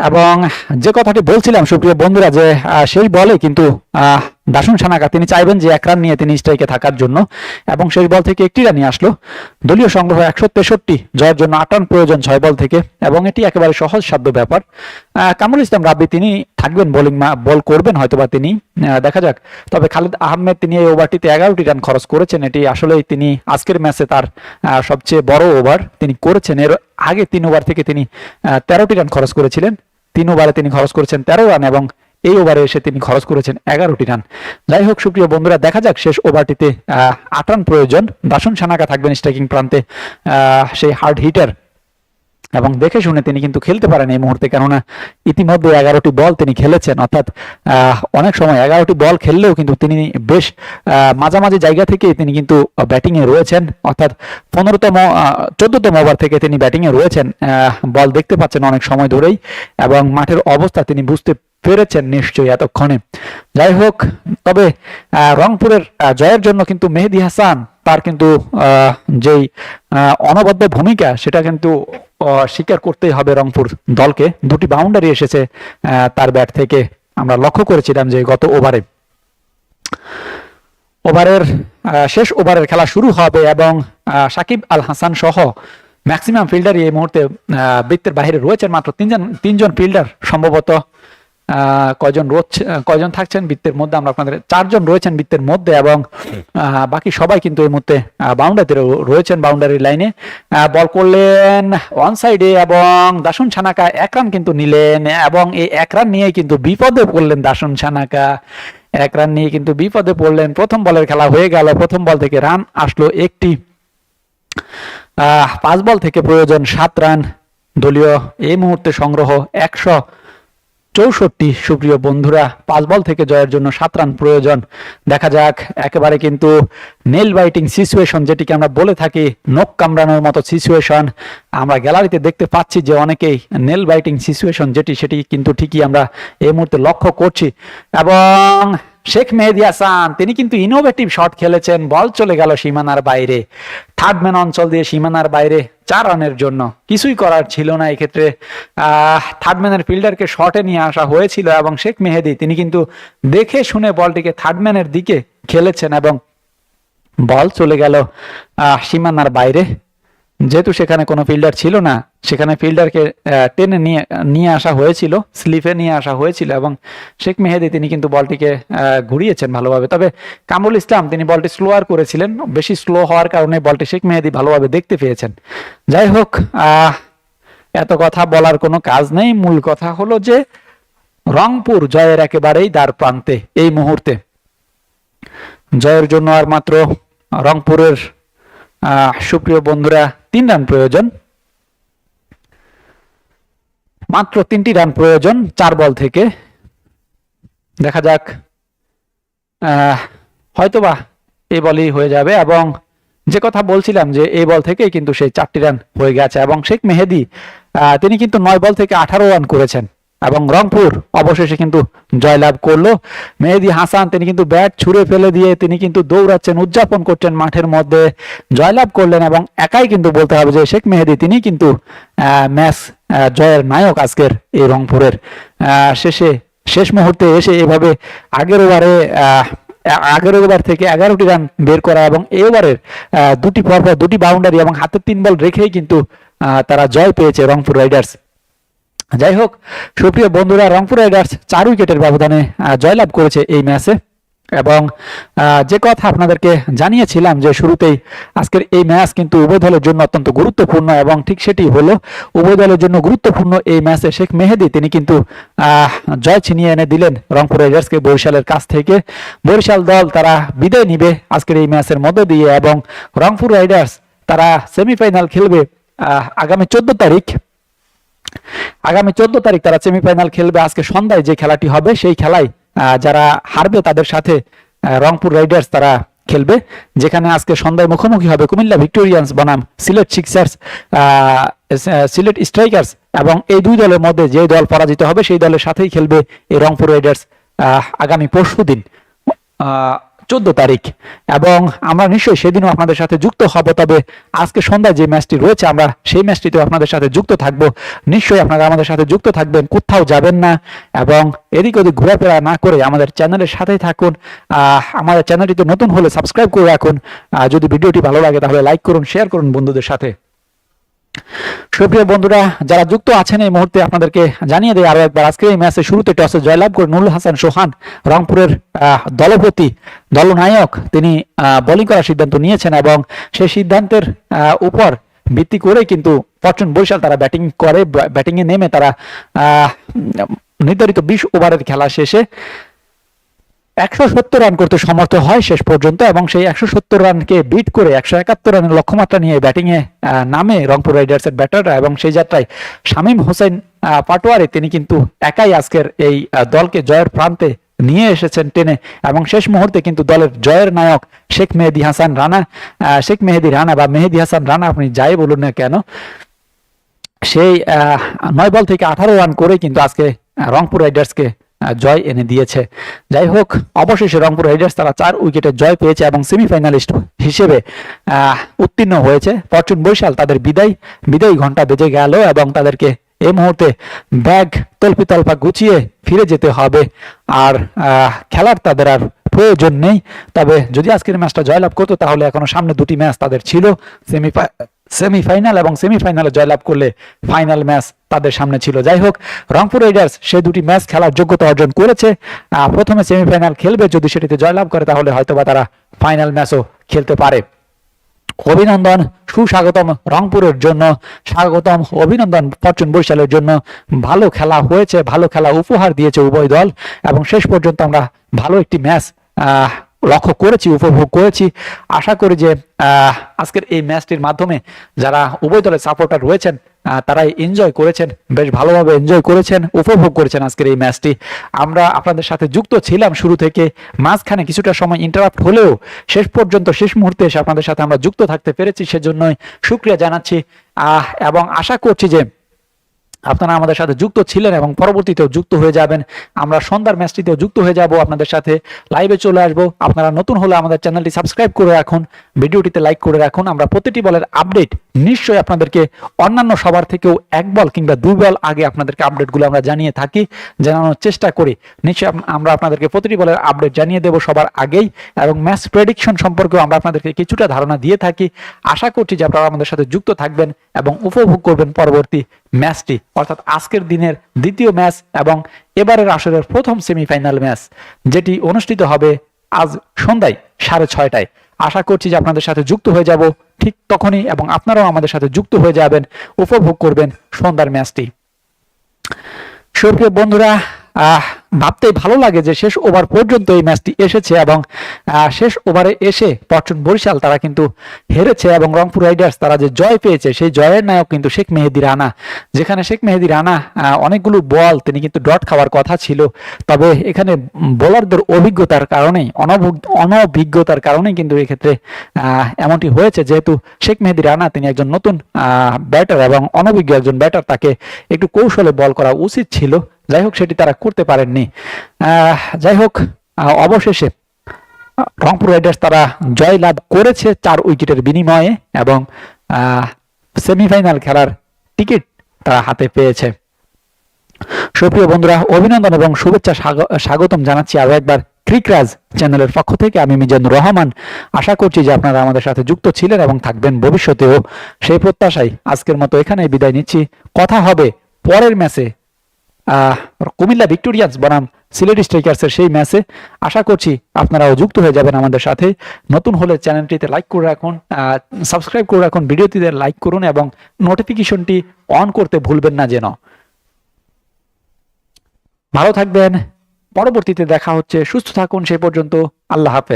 এবং যে কথাটি বলছিলাম সুপ্রিয় বন্ধুরা যে সেই বলে কিন্তু দাসুন সানাকা তিনি চাইবেন যে এক রান নিয়ে তিনি স্ট্রাইকে থাকার জন্য। এবং শেষ বল থেকে একটি রানই আসলো। দলীয় সংগ্রহ একশো তেষট্টি, জয়ের জন্য আট রান প্রয়োজন ছয় বল থেকে। এবং এটি একেবারে সহজ সাধ্য ব্যাপার। কামরুল ইসলাম রাব্বি, তিনি থাকবেন বোলিং বল করবেন হয়তোবা তিনি। দেখা যাক। তবে খালিদ আহমেদ, তিনি এই ওভারটিতে এগারোটি রান খরচ করেছেন। এটি আসলেই তিনি আজকের ম্যাচে তার সবচেয়ে বড় ওভার তিনি করেছেন। এর আগে তিন ওভার থেকে তিনি তেরোটি রান খরচ করেছিলেন। তিন ওভারে তিনি খরচ করেছেন তেরো রান এবং এই ওভারে এসে তিনি খরচ করেছেন এগারোটি রান। যাই হোক, সুপ্রিয় বন্ধুরা, দেখা যাক শেষ ওভারটিতে আট রান প্রয়োজন। দাসুন সানাকা থাকবেন স্ট্রাইকিং প্রান্তে সেই হার্ড হিটার এবং দেখে শুনে তিনি কিন্তু খেলতে পারেন এই মুহূর্তে, কেননা ইতিমধ্যে এগারোটি বল তিনি খেলেছেন। অর্থাৎ অনেক সময় এগারোটি বল খেললেও কিন্তু তিনি বেশ মাঝামাঝি জায়গা থেকে তিনি কিন্তু ব্যাটিং এ রয়েছেন। অর্থাৎ, পনেরোতম চোদ্দতম ওভার থেকে তিনি ব্যাটিং এ রয়েছেন। বল দেখতে পাচ্ছেন অনেক সময় ধরেই এবং মাঠের অবস্থা তিনি বুঝতে পেরেছেন নিশ্চয়ই এতক্ষণে। যাই হোক, তবে রংপুরের জয়ের জন্য কিন্তু মেহেদি হাসান তার কিন্তু যেই অনবদ্য ভূমিকা সেটা কিন্তু স্বীকার করতেই হবে রংপুর দলকে। দুটি বাউন্ডারি এসেছে তার ব্যাট থেকে। আমরা লক্ষ্য করেছিলাম যে গত ওভারে। ওভারের শেষ ওভারের খেলা শুরু হবে এবং সাকিব আল হাসান সহ ম্যাক্সিমাম ফিল্ডারই এই মুহূর্তে বৃত্তের বাইরে রয়েছেন মাত্র তিনজন তিনজন ফিল্ডার সম্ভবত। আহ, কয়জন রয়েছে কয়জন থাকছেন বৃত্তের মধ্যে? আমরা আপনাদের চারজন রয়েছেন বৃত্তের মধ্যে এবং বাকি সবাই কিন্তু এই মুহূর্তে বাউন্ডারিতে রয়েছেন বাউন্ডারি লাইনে। বল করলেন ওয়ান সাইডে এবং দাসুন ছানাকা এক রান কিন্তু নিলেন এবং এই এক রান নিয়ে কিন্তু বিপদে পড়লেন দাসুন ছানাকা। এক রান নিয়ে কিন্তু বিপদে পড়লেন। প্রথম বলের খেলা হয়ে গেল। প্রথম বল থেকে রান আসলো একটি পাঁচ বল থেকে প্রয়োজন সাত রান। দলীয় এই মুহূর্তে সংগ্রহ একশো চৌষট্টি। সুপ্রিয় বন্ধুরা, পাঁচ বল থেকে জয়ের জন্য সাত রান প্রয়োজন। দেখা যাক, একেবারে কিন্তু নেল বাইটিং সিচুয়েশন যেটিকে আমরা বলে থাকি, নখ কামড়ানোর মতো সিচুয়েশন আমরা গ্যালারিতে দেখতে পাচ্ছি যে অনেকেই নেল বাইটিং সিচুয়েশন যেটি, সেটি কিন্তু ঠিকই আমরা এই মুহূর্তে লক্ষ্য করছি। এবং শেখ মেহেদি হাসান তিনি কিন্তু ইনোভেটিভ শট খেলেছেন, বল চলে গেল সীমানার বাইরে। থার্ড ম্যান অঞ্চল দিয়ে সীমানার বাইরে চার রানের জন্য। কিছুই করার ছিল না এক্ষেত্রে। থার্ড ম্যানের ফিল্ডারকে শটে নিয়ে আসা হয়েছিল এবং শেখ মেহেদি, তিনি কিন্তু দেখে শুনে বলটিকে থার্ড ম্যানের দিকে খেলেছেন এবং বল চলে গেল সীমানার বাইরে। যেহেতু সেখানে কোনো ফিল্ডার ছিল না, সেখানে ফিল্ডারকে টেনে নিয়ে নিয়ে আসা হয়েছিল, স্লিপে নিয়ে আসা হয়েছিল এবং শেখ মেহেদি তিনি কিন্তু বলটিকে ঘুরিয়েছেন ভালোভাবে। তবে কামরুল ইসলাম তিনি বলটি স্লোয়ার করেছিলেন, বেশি স্লো হওয়ার কারণে বলটি শেখ মেহেদি ভালোভাবে দেখতে পেয়েছেন। যাই হোক এত কথা বলার কোনো কাজ নেই। মূল কথা হলো যে রংপুর জয়ের একেবারেই দ্বার প্রান্তে এই মুহূর্তে। জয়ের জন্য আর মাত্র রংপুরের সুপ্রিয় বন্ধুরা তিন রান প্রয়োজন। মাত্র তিনটি রান প্রয়োজন চার বল থেকে। দেখা যাক হয়তোবা এই বলই হয়ে যাবে এবং যে কথা বলছিলাম যে এই বল থেকেই কিন্তু সেই চারটি রান হয়ে গেছে এবং শেখ মেহেদি তিনি কিন্তু নয় বল থেকে আঠারো রান করেছেন। এবং রংপুর অবশেষে কিন্তু জয়লাভ করল। মেহেদি হাসান, তিনি কিন্তু ব্যাট ছুঁড়ে ফেলে দিয়ে তিনি কিন্তু দৌড়াচ্ছেন, উদযাপন করছেন মাঠের মধ্যে। জয়লাভ করলেন এবং একাই কিন্তু বলতে হবে যে শেখ মেহেদি, তিনি কিন্তু ম্যাচ জয়ের নায়ক আজকের এই রংপুরের। শেষে, শেষ মুহূর্তে এসে এভাবে আগের ওভারে আগের ওভার থেকে এগারোটি রান বের করা এবং এই দুটি পরপর দুটি বাউন্ডারি এবং হাতে তিন বল রেখেই কিন্তু তারা জয় পেয়েছে রংপুর রাইডার্স। যাই হোক সুপ্রিয় বন্ধুরা, রংপুর রাইডার্স চার উইকেটের ব্যবধানে জয়লাভ করেছে এই ম্যাচে। এবং যে কথা আপনাদেরকে জানিয়েছিলাম যে শুরুতেই, আজকের এই ম্যাচ কিন্তু উভয় দলের জন্য অত্যন্ত গুরুত্বপূর্ণ এবং ঠিক সেটি হলো, উভয় দলের জন্য গুরুত্বপূর্ণ এই ম্যাচে শেখ মেহেদি, তিনি কিন্তু জয় ছিনিয়ে এনে দিলেন রংপুর রাইডার্সকে বরিশালের কাছ থেকে। বরিশাল দল তারা বিদায় নিবে আজকের এই ম্যাচের মধ্য দিয়ে এবং রংপুর রাইডার্স তারা সেমিফাইনাল খেলবে আগামী চোদ্দ তারিখ। আগামী চোদ্দ তারিখ তারা সেমিফাইনাল খেলবে। আজকে সন্ধ্যায় যে খেলাটি হবে, সেই খেলায় যারা হারবে তাদের সাথে রংপুর রাইডার্স তারা খেলবে, যেখানে আজকে সন্ধ্যায় মুখোমুখি হবে কুমিল্লা ভিক্টোরিয়ান্স বনাম, সিলেট সিক্সার্স সিলেট স্ট্রাইকার্স এবং এই দুই দলের মধ্যে যে দল পরাজিত হবে, সেই দলের সাথেই খেলবে এই রংপুর রাইডার্স আগামী পরশু দিন। চোদ্দ তারিখ। এবং আমরা নিশ্চয়ই সেদিনও আপনাদের সাথে যুক্ত হব, তবে আজকে সন্ধ্যায় যে ম্যাচটি রয়েছে, আমরা সেই ম্যাচটিতেও আপনাদের সাথে যুক্ত থাকব। নিশ্চয়ই আপনারা আমাদের সাথে যুক্ত থাকবেন, কোথাও যাবেন না। এবং এদিক ওদিক ঘোরাফেরা না করে আমাদের চ্যানেলের সাথেই থাকুন। আমাদের চ্যানেলটিতে নতুন হলে সাবস্ক্রাইব করে রাখুন। যদি ভিডিওটি ভালো লাগে, তাহলে লাইক করুন, শেয়ার করুন বন্ধুদের সাথে। সুপ্রিয় বন্ধুরা, যারা যুক্ত আছেন এই মুহূর্তে আপনাদেরকে জানিয়ে দেয় আরও একবার আজকে এই ম্যাচে শুরুতে টসে জয়লাভ করে নুরুল হাসান সোহান রংপুরের দলপতি, দলনায়ক, তিনি বোলিং করার সিদ্ধান্ত নিয়েছেন এবং সেই সিদ্ধান্তের উপর ভিত্তি করে কিন্তু ফরচুন বরিশাল তারা ব্যাটিং করে ব্যাটিং এ নেমে তারা নির্ধারিত বিশ ওভারের খেলা শেষে একশো সত্তর রান করতে সমর্থ হয় শেষ পর্যন্ত এবং সেই একশো সত্তর রানকে বিট করে একশো একাত্তর রানের লক্ষ্যমাত্রা নিয়ে ব্যাটিংয়ে নামে রংপুর রাইডার্সের ব্যাটাররা এবং সেই যাত্রায় শামীম হোসেন পাটোয়ারি তিনি কিন্তু একাই আজকের এই দলকে জয়ের প্রান্তে নিয়ে এসেছেন টেনে এবং শেষ মুহূর্তে কিন্তু দলের জয়ের নায়ক শেখ মেহেদি হাসান রানা শেখ মেহেদি রানা বা মেহেদি হাসান রানা আপনি যাই বলুন না কেন, সেই নয় বল থেকে আঠারো রান করে কিন্তু আজকে রংপুর রাইডার্সকে জয় এনে দিয়েছে। যাই হোক, অবশেষে রংপুর রাইডার্স তারা চার উইকেটে জয় পেয়েছে এবং সেমিফাইনালিস্ট হিসেবে উত্তীর্ণ হয়েছে। ফরচুন বৈশাল তাদের বিদায় বিদায় ঘণ্টা বেজে গেল এবং তাদেরকে এই মুহূর্তে ব্যাগ তল্পি গুছিয়ে ফিরে যেতে হবে। আর খেলার তাদের আর প্রয়োজন নেই। তবে যদি আজকের ম্যাচটা জয়লাভ করতো, তাহলে এখনও সামনে দুটি ম্যাচ তাদের ছিল। সেমিফাই সেমিফাইনাল এবং সেমিফাইনালে জয়লাভ করলে ফাইনাল ম্যাচ তাদের সামনে ছিল। যাই হোক, রংপুর রাইডার্স সে দুটি ম্যাচ খেলার যোগ্যতা অর্জন করেছে। প্রথমে সেমিফাইনাল খেলবে, যদি সেটিতে জয়লাভ করে, তাহলে হয়তোবা তারা ফাইনাল ম্যাচও খেলতে পারে। অভিনন্দন, সুস্বাগতম রংপুরের জন্য। স্বাগতম, অভিনন্দন, ফরচুন বরিশালের জন্য। ভালো খেলা হয়েছে, ভালো খেলা উপহার দিয়েছে উভয় দল। এবং শেষ পর্যন্ত আমরা ভালো একটি ম্যাচ লক্ষ্য করেছি উপভোগ করেছি। আশা করি যে আজকের এই ম্যাচটির মাধ্যমে যারা উভয় দলের সাপোর্টার রয়েছেন তারাই এনজয় করেছেন বেশ ভালোভাবে এনজয় করেছেন উপভোগ করেছেন আজকের এই ম্যাচটি। আমরা আপনাদের সাথে যুক্ত ছিলাম শুরু থেকে মাঝখানে কিছুটা সময় ইন্টারাপ্ট হলেও শেষ পর্যন্ত শেষ মুহূর্তে এসে আপনাদের সাথে আমরা যুক্ত থাকতে পেরেছি সেজন্যই শুক্রিয়া জানাচ্ছি। আহ, এবং আশা করছি যে আপনারা আমাদের সাথে যুক্ত ছিলেন এবং পরবর্তীতেও যুক্ত হয়ে যাবেন। আমরা সন্ধ্যার ম্যাচটিতেও যুক্ত হয়ে যাব আপনাদের সাথে। লাইভে চলে আসব। আপনারা নতুন হলে আমাদের চ্যানেলটি সাবস্ক্রাইব করে রাখুন। ভিডিওটিতে লাইক করে রাখুন। আমরা প্রতিটি বলের আপডেট নিশ্চয়ই আপনাদেরকে অন্যান্য সবার থেকেও এক বল কিংবা দুই বল আগে আপনাদেরকে আপডেটগুলো আমরা জানিয়ে থাকি, জানানোর চেষ্টা করি। নিশ্চয়ই আমরা আপনাদেরকে প্রতিটি বলের আপডেট জানিয়ে দেব সবার আগেই এবং ম্যাচ প্রেডিকশন সম্পর্কেও আমরা আপনাদেরকে কিছুটা ধারণা দিয়ে থাকি। আশা করছি যে আপনারা আমাদের সাথে যুক্ত থাকবেন এবং উপভোগ করবেন পরবর্তী ম্যাচটি অর্থাৎ আজকের দিনের দ্বিতীয় ম্যাচ এবং এবারের আসরের প্রথম সেমিফাইনাল ম্যাচ যেটি অনুষ্ঠিত হবে আজ সন্ধ্যায় সাড়ে ছয়টায়। আশা করছি যে আপনাদের সাথে যুক্ত হয়ে যাব ঠিক তখনই এবং আপনারাও আমাদের সাথে যুক্ত হয়ে যাবেন উপভোগ করবেন সন্ধ্যার ম্যাচটি। সুপ্রিয় বন্ধুরা আহ, ভাবতেই ভালো লাগে যে শেষ ওভার পর্যন্ত এই ম্যাচটি এসেছে এবং শেষ ওভারে এসে পটন বরিশাল তারা কিন্তু হেরেছে এবং রংপুর রাইডার্স তারা যে জয় পেয়েছে সেই জয়ের নায়ক কিন্তু শেখ মেহেদি রানা। যেখানে শেখ মেহেদি রানা অনেকগুলো বল তিনি কিন্তু ডট খাওয়ার কথা ছিল। তবে এখানে বোলারদের অভিজ্ঞতার কারণে অনভিজ্ঞতার কারণে কিন্তু এক্ষেত্রে এমনটি হয়েছে। যেহেতু শেখ মেহেদি রানা তিনি একজন নতুন ব্যাটার এবং অনভিজ্ঞ একজন ব্যাটার, তাকে একটু কৌশলে বল করা উচিত ছিল। যাই হোক সেটি তারা করতে পারেননি। যাই হোক অবশেষে রংপুর রাইডার্স তারা জয় লাভ করেছে চার উইকেটের বিনিময়ে এবং সেমিফাইনাল খেলার টিকিট তারা হাতে পেয়েছে। সুপ্রিয় বন্ধুরা, অভিনন্দন এবং শুভেচ্ছা স্বাগ- স্বাগতম জানাচ্ছি আরও একবার ক্রিকরাজ চ্যানেলের পক্ষ থেকে। আমি মিজানুর রহমান। আশা করছি যে আপনারা আমাদের সাথে যুক্ত ছিলেন এবং থাকবেন ভবিষ্যতেও। সেই প্রত্যাশায় আজকের মতো এখানে বিদায় নিচ্ছি। কথা হবে পরের ম্যাচে। কুমিল্লা ভিক্টোরিয়ান্স বনাম সিলেট স্ট্রাইকার্সের সেই ম্যাচে আশা করছি আপনারাও যুক্ত হয়ে যাবেন আমাদের সাথে। নতুন হলে চ্যানেলটিতে লাইক করে রাখুন সাবস্ক্রাইব করে রাখুন, ভিডিওটিতে লাইক করুন এবং নোটিফিকেশনটি অন করতে ভুলবেন না যেন। ভালো থাকবেন, পরবর্তীতে দেখা হচ্ছে, সুস্থ থাকুন সেই পর্যন্ত আল্লাহ হাফেজ।